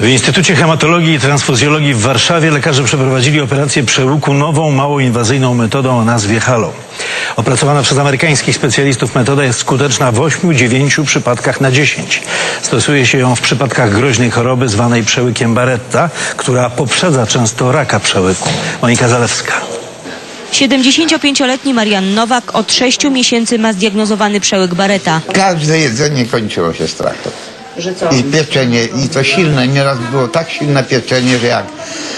W Instytucie Hematologii i Transfuzjologii w Warszawie lekarze przeprowadzili operację przełuku nową, mało inwazyjną metodą o nazwie HALO. Opracowana przez amerykańskich specjalistów metoda jest skuteczna w 8-9 przypadkach na 10. Stosuje się ją w przypadkach groźnej choroby zwanej przełykiem Barretta, która poprzedza często raka przełyku. Monika Zalewska. 75-letni Marian Nowak od 6 miesięcy ma zdiagnozowany przełyk Barreta. Każde jedzenie kończyło się stratą. Że co? I pieczenie, i to silne. Nieraz było tak silne pieczenie, że jak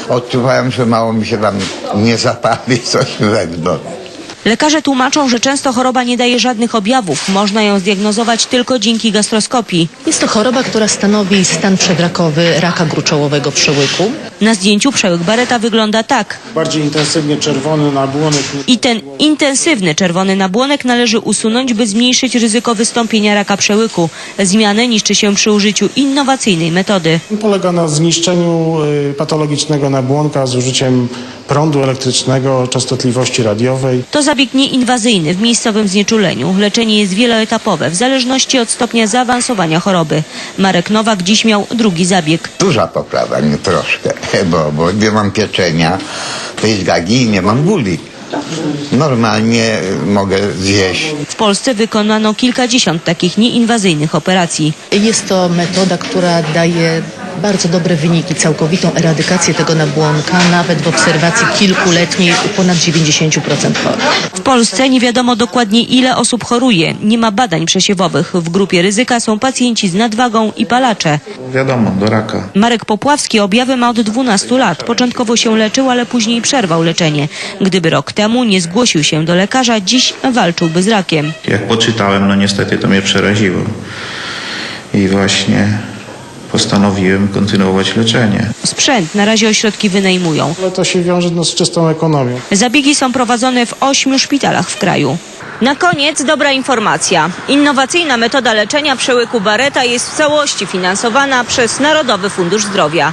odczuwałem, że mało mi się tam nie zapali coś wewnątrz. Lekarze tłumaczą, że często choroba nie daje żadnych objawów. Można ją zdiagnozować tylko dzięki gastroskopii. Jest to choroba, która stanowi stan przedrakowy raka gruczołowego przełyku. Na zdjęciu przełyk Barreta wygląda tak. bardziej intensywnie czerwony nabłonek. I ten intensywny czerwony nabłonek należy usunąć, by zmniejszyć ryzyko wystąpienia raka przełyku. Zmianę niszczy się przy użyciu innowacyjnej metody. Polega na zniszczeniu y, patologicznego nabłonka z użyciem prądu elektrycznego, częstotliwości radiowej. To zabieg nieinwazyjny w miejscowym znieczuleniu. Leczenie jest wieloetapowe w zależności od stopnia zaawansowania choroby. Marek Nowak dziś miał drugi zabieg. Duża poprawa, nie troszkę, bo, bo nie mam pieczenia, jest gagi i nie mam bóli. Normalnie mogę zjeść. W Polsce wykonano kilkadziesiąt takich nieinwazyjnych operacji. Jest to metoda, która daje bardzo dobre wyniki, całkowitą eradykację tego nabłonka, nawet w obserwacji kilkuletniej u ponad 90% chorych. W Polsce nie wiadomo dokładnie ile osób choruje. Nie ma badań przesiewowych. W grupie ryzyka są pacjenci z nadwagą i palacze. Wiadomo, do raka. Marek Popławski objawy ma od 12 lat. Początkowo się leczył, ale później przerwał leczenie. Gdyby rok temu nie zgłosił się do lekarza, dziś walczyłby z rakiem. Jak poczytałem, no niestety to mnie przeraziło. I właśnie postanowiłem kontynuować leczenie. Sprzęt na razie ośrodki wynajmują. Ale to się wiąże no, z czystą ekonomią. Zabiegi są prowadzone w ośmiu szpitalach w kraju. Na koniec dobra informacja. Innowacyjna metoda leczenia przełyku Barreta jest w całości finansowana przez Narodowy Fundusz Zdrowia.